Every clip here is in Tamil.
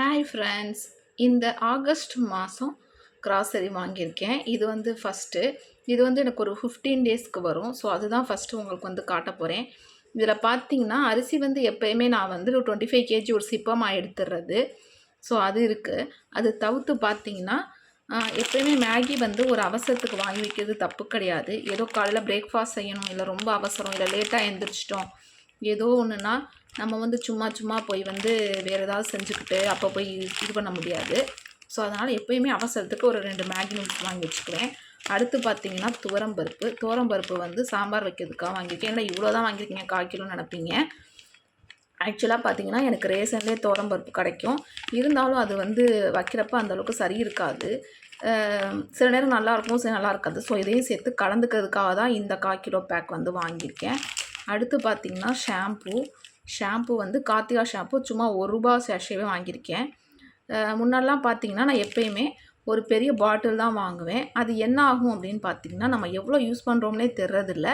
ஹாய் ஃப்ரெண்ட்ஸ் இந்த ஆகஸ்ட் மாதம் கிராசரி வாங்கியிருக்கேன். இது வந்து ஃபஸ்ட்டு இது வந்து எனக்கு ஒரு ஃபிஃப்டீன் டேஸ்க்கு வரும். ஸோ அதுதான் ஃபஸ்ட்டு உங்களுக்கு வந்து காட்ட போகிறேன் இதில் பார்த்தீங்கன்னா அரிசி வந்து எப்போயுமே நான் வந்து ஒரு டுவெண்ட்டி ஃபைவ் கேஜி ஒரு சிப்பமாக எடுத்துடுறது ஸோ அது இருக்குது அது தவிர்த்து பார்த்தீங்கன்னா எப்போயுமே மேகி வந்து ஒரு அவசரத்துக்கு வாங்கி வைக்கிறது தப்பு கிடையாது. ஏதோ காலையில் பிரேக்ஃபாஸ்ட் செய்யணும் இல்லை ரொம்ப அவசரம் இல்லை லேட்டாக எழுந்திரிச்சிட்டோம் ஏதோ ஒன்றுனா நம்ம வந்து சும்மா சும்மா போய் வந்து வேறு ஏதாவது செஞ்சுக்கிட்டு அப்போ போய் இது பண்ண முடியாது. ஸோ அதனால் எப்போயுமே அவசரத்துக்கு ஒரு ரெண்டு மேகி நூடுல்ஸ் வாங்கி வச்சுக்குவேன் அடுத்து பார்த்தீங்கன்னா துவரம்பருப்பு துவரம்பருப்பு வந்து சாம்பார் வைக்கிறதுக்காக வாங்கியிருக்கேன். ஏன்னா இவ்வளோ தான் வாங்கியிருக்கீங்க. கால் கிலோன்னு நினைப்பீங்க. ஆக்சுவலாக பார்த்தீங்கன்னா எனக்கு ரேஷன்லேயே பருப்பு கிடைக்கும். இருந்தாலும் அது வந்து வைக்கிறப்ப அந்த அளவுக்கு சரி இருக்காது. சில நேரம் நல்லா இருக்கும் சில நல்லா இருக்காது. ஸோ இதையும் சேர்த்து கலந்துக்கிறதுக்காக தான் இந்த கால் கிலோ பேக் வந்து வாங்கியிருக்கேன். அடுத்து பார்த்தீங்கன்னா ஷாம்பு. ஷாம்பு வந்து கார்த்திகா ஷாம்பு. சும்மா ஒரு ரூபா சேஷேவே வாங்கியிருக்கேன். முன்னாடிலாம் பார்த்தீங்கன்னா நான் எப்பயுமே ஒரு பெரிய பாட்டில் தான் வாங்குவேன். அது என்ன ஆகும் அப்படின்னு பார்த்தீங்கன்னா நம்ம எவ்வளோ யூஸ் பண்ணுறோம்னே தெரிறதில்ல.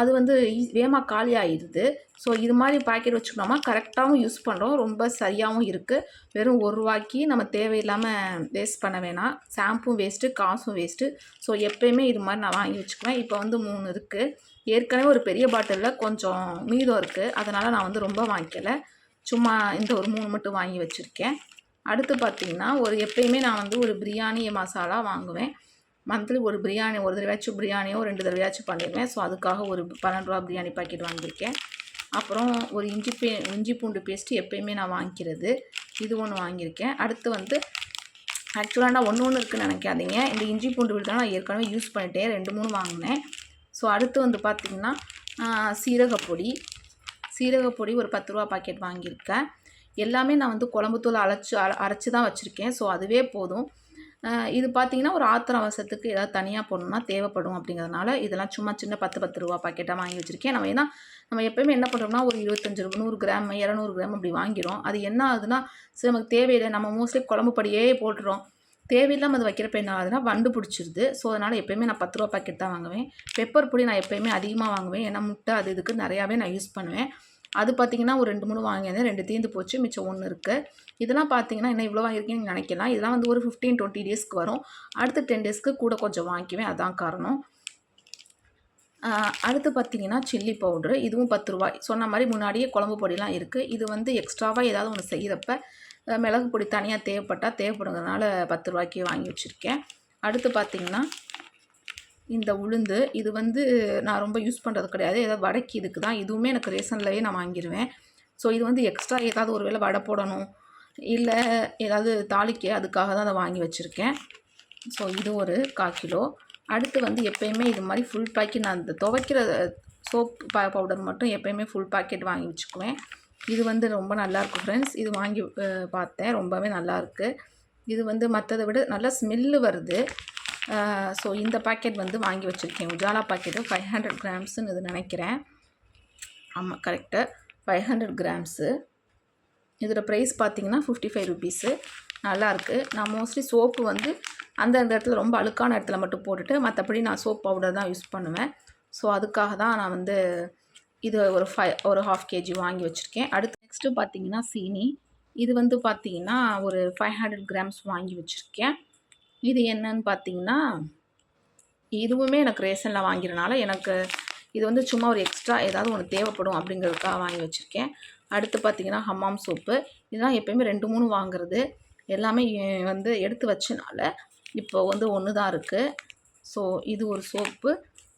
அது வந்து வேகமாக காலி ஆயிடுது. ஸோ இது மாதிரி பாக்கெட் வச்சுக்கணுமா கரெக்டாகவும் யூஸ் பண்ணுறோம் ரொம்ப சரியாகவும் இருக்குது வெறும் ஒரு ரூபாய்க்கு நம்ம தேவையில்லாமல் வேஸ்ட் பண்ண வேணாம். ஷாம்பும் வேஸ்ட்டு காசும் வேஸ்ட்டு. ஸோ எப்போயுமே இது மாதிரி நான் வாங்கி வச்சுக்குவேன். இப்போ வந்து மூணு இருக்குது ஏற்கனவே ஒரு பெரிய பாட்டிலில் கொஞ்சம் மீதம் இருக்குது அதனால் நான் வந்து ரொம்ப வாங்கிக்கலை. சும்மா இந்த ஒரு மூணு மட்டும் வாங்கி வச்சுருக்கேன். அடுத்து பார்த்திங்கன்னா ஒரு எப்பயுமே நான் வந்து ஒரு பிரியாணி மசாலா வாங்குவேன். மந்த்லி ஒரு பிரியாணி ஒரு தடவையாச்சும் பிரியாணியோ ரெண்டு தடவையாச்சும் பண்ணிடுவேன். ஸோ அதுக்காக ஒரு பன்னெண்டு ரூபா பிரியாணி பாக்கெட் வாங்கியிருக்கேன். அப்புறம் ஒரு இஞ்சி பே இஞ்சி பூண்டு பேஸ்ட்டு எப்பயுமே நான் வாங்கிக்கிறது. இது ஒன்று வாங்கியிருக்கேன். அடுத்து வந்து ஆக்சுவலாக நான் ஒன்று ஒன்று இருக்குன்னு நினைக்காதீங்க. இந்த இஞ்சி பூண்டு விழுதான் நான் ஏற்கனவே யூஸ் பண்ணிட்டேன். ரெண்டு மூணு வாங்கினேன். ஸோ அடுத்து வந்து பார்த்திங்கன்னா சீரகப்பொடி. சீரகப்பொடி ஒரு பத்து ரூபா பாக்கெட் வாங்கியிருக்கேன். எல்லாமே நான் வந்து குழம்புத்தூள் அரைச்சி அர அரைச்சி தான் வச்சுருக்கேன். ஸோ அதுவே போதும். இது பார்த்தீங்கன்னா ஒரு ஆத்திர அவசரத்துக்கு ஏதாவது தனியாக போடணும்னா தேவைப்படும் அப்படிங்கிறதுனால இதெல்லாம் சும்மா சின்ன பத்து பத்து ரூபா பாக்கெட்டாக வாங்கி வச்சுருக்கேன். நம்ம ஏன்னா நம்ம எப்போயுமே என்ன பண்ணுறோம்னா ஒரு இருபத்தஞ்சு ரூபா நூறு கிராம் இரநூறு கிராம் அப்படி வாங்கிறோம். அது என்ன ஆகுதுன்னா சரி நமக்கு தேவையில்லை. நம்ம மோஸ்ட்லி குழம்பு படியே போட்டுறோம். தேவையில்லாமல் அது வைக்கிறப்ப என்ன ஆகுதுன்னா வண்டு பிடிச்சிருது. ஸோ அதனால் எப்போயுமே நான் பத்து ரூபா பாக்கெட் தான் வாங்குவேன். பெப்பர் பொடி நான் எப்பயுமே அதிகமாக வாங்குவேன். ஏன்னா முட்டை அது இதுக்கு நிறையாவே நான் யூஸ் பண்ணுவேன். அது பார்த்தீங்கன்னா ஒரு ரெண்டு மூணு வாங்கியிருந்தேன் ரெண்டு தீர்ந்து போச்சு. மிச்சம் ஒன்று இருக்குது இதெல்லாம் பார்த்தீங்கன்னா என்ன இவ்வளோ வாங்கியிருக்கீங்கன்னு நினைக்கலாம். இதெல்லாம் வந்து ஒரு ஃபிஃப்டீன் டுவெண்ட்டி டேஸ்க்கு வரும். அடுத்து டென் டேஸ்க்கு கூட கொஞ்சம் வாங்கிக்குவேன். அதான் காரணம். அடுத்து பார்த்தீங்கன்னா சில்லி பவுட்ரு இதுவும் பத்து ரூபாய். சொன்ன மாதிரி முன்னாடியே குழம்பு பொடிலாம் இருக்குது இது வந்து எக்ஸ்ட்ராவாக ஏதாவது ஒன்று செய்கிறப்ப மிளகு பொடி தனியாக தேவைப்பட்டால் தேவைப்படுங்கிறதுனால பத்து ரூபாய்க்கு வாங்கி வச்சுருக்கேன். அடுத்து பார்த்திங்கன்னா இந்த உளுந்து இது வந்து நான் ரொம்ப யூஸ் பண்ணுறது கிடையாது. ஏதாவது வடைக்கு இதுக்கு தான். இதுவுமே எனக்கு ரேஷன்லேயே நான் வாங்கிடுவேன் ஸோ இது வந்து எக்ஸ்ட்ரா ஏதாவது ஒரு வேளை வடை போடணும். இல்லை ஏதாவது தாளிக்க அதுக்காக தான் அதை வாங்கி வச்சுருக்கேன். ஸோ இது ஒரு கால் கிலோ. அடுத்து வந்து எப்பயுமே இது மாதிரி ஃபுல் பாக்கெட் நான் இந்த துவைக்கிற சோப் பவுடர் மட்டும் எப்பயுமே ஃபுல் பாக்கெட் வாங்கி வச்சுக்குவேன். இது வந்து ரொம்ப நல்லாயிருக்கும் ஃப்ரெண்ட்ஸ் இது வாங்கி பார்த்தேன் ரொம்பவே நல்லாயிருக்கு இது வந்து மற்றதை விட நல்லா ஸ்மெல்லு வருது. ஸோ இந்த பாக்கெட் வந்து வாங்கி வச்சுருக்கேன். உஜாலா பாக்கெட்டு ஃபைவ் ஹண்ட்ரட் கிராம்ஸுன்னு இது நினைக்கிறேன். ஆமாம் கரெக்டு ஃபைவ் ஹண்ட்ரட் கிராம்ஸு இதோட ப்ரைஸ் பார்த்திங்கன்னா ஃபிஃப்டி ஃபைவ் ருபீஸு நல்லாயிருக்கு நான் மோஸ்ட்லி சோப்பு வந்து அந்தந்த இடத்துல ரொம்ப அழுக்கான இடத்துல மட்டும் போட்டுட்டு மற்றபடி நான் சோப் பவுடர் தான் யூஸ் பண்ணுவேன். ஸோ அதுக்காக தான் நான் வந்து இது ஒரு ஃபை ஒரு ஹாஃப் கேஜி வாங்கி வச்சுருக்கேன். அடுத்து நெக்ஸ்ட்டு பார்த்தீங்கன்னா சீனி. இது வந்து பார்த்தீங்கன்னா ஒரு ஃபைவ் ஹண்ட்ரட் கிராம்ஸ் வாங்கி வச்சுருக்கேன். இது என்னன்னு பார்த்தீங்கன்னா இதுவுமே எனக்கு ரேஷனில் வாங்கிறனால எனக்கு இது வந்து சும்மா ஒரு எக்ஸ்ட்ரா ஏதாவது ஒன்று தேவைப்படும் அப்படிங்கிறதுக்காக வாங்கி வச்சுருக்கேன். அடுத்து பார்த்தீங்கன்னா ஹம்மாம் சோப்பு. இதெல்லாம் எப்போயுமே ரெண்டு மூணு வாங்குறது எல்லாமே வந்து எடுத்து வச்சனால இப்போ வந்து ஒன்று தான் இருக்குது ஸோ இது ஒரு சோப்பு.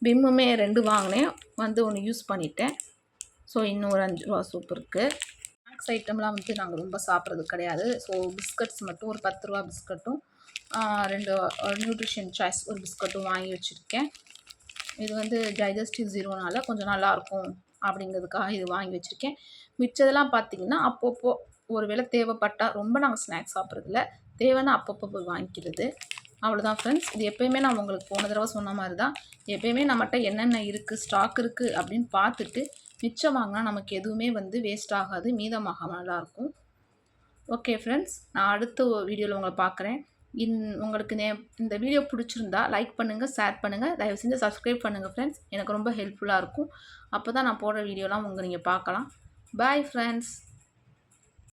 விம்முமே ரெண்டு வாங்கினேன். வந்து ஒன்று யூஸ் பண்ணிட்டேன். ஸோ இன்னும் ஒரு அஞ்சு ரூபா சோப்பு இருக்குது ஸ்நாக்ஸ் ஐட்டம்லாம் வந்து நாங்கள் ரொம்ப சாப்பிட்றது கிடையாது. ஸோ பிஸ்கட்ஸ் மட்டும் ஒரு பத்து ரூபா பிஸ்கட்டும் ரெண்டு நியூட்ரிஷன் சாய்ஸ் ஒரு பிஸ்கட்டும் வாங்கி வச்சுருக்கேன். இது வந்து டைஜஸ்டிவ் ஜீரோனால கொஞ்சம் நல்லாயிருக்கும் அப்படிங்கிறதுக்காக இது வாங்கி வச்சுருக்கேன். மிச்சதெல்லாம் பார்த்தீங்கன்னா அப்பப்போ ஒரு வேளை தேவைப்பட்டால் ரொம்ப நாங்கள் ஸ்நாக்ஸ் சாப்பிட்றதில்ல. தேவைன்னா அப்பப்போ போய் வாங்கிக்கிறது. அவ்வளோதான் ஃப்ரெண்ட்ஸ் இது எப்பயுமே நான் உங்களுக்கு போன தடவை சொன்ன மாதிரி தான் எப்பயுமே நம்மகிட்ட என்னென்ன இருக்குது ஸ்டாக் இருக்குது அப்படின்னு பார்த்துட்டு மிச்சம் வாங்கினா நமக்கு எதுவுமே வந்து வேஸ்ட் ஆகாது மீதமாக நல்லாயிருக்கும் ஓகே ஃப்ரெண்ட்ஸ் நான் அடுத்த வீடியோவில் உங்களை பார்க்குறேன். இன் உங்களுக்கு நே இந்த வீடியோ பிடிச்சிருந்தா லைக் பண்ணுங்கள் ஷேர் பண்ணுங்கள் தயவு செஞ்சு சப்ஸ்கிரைப் பண்ணுங்கள் ஃப்ரெண்ட்ஸ் எனக்கு ரொம்ப ஹெல்ப்ஃபுல்லாக இருக்கும். அப்போ தான் நான் போடுற வீடியோலாம் உங்கள் நீங்கள் பார்க்கலாம். Bye friends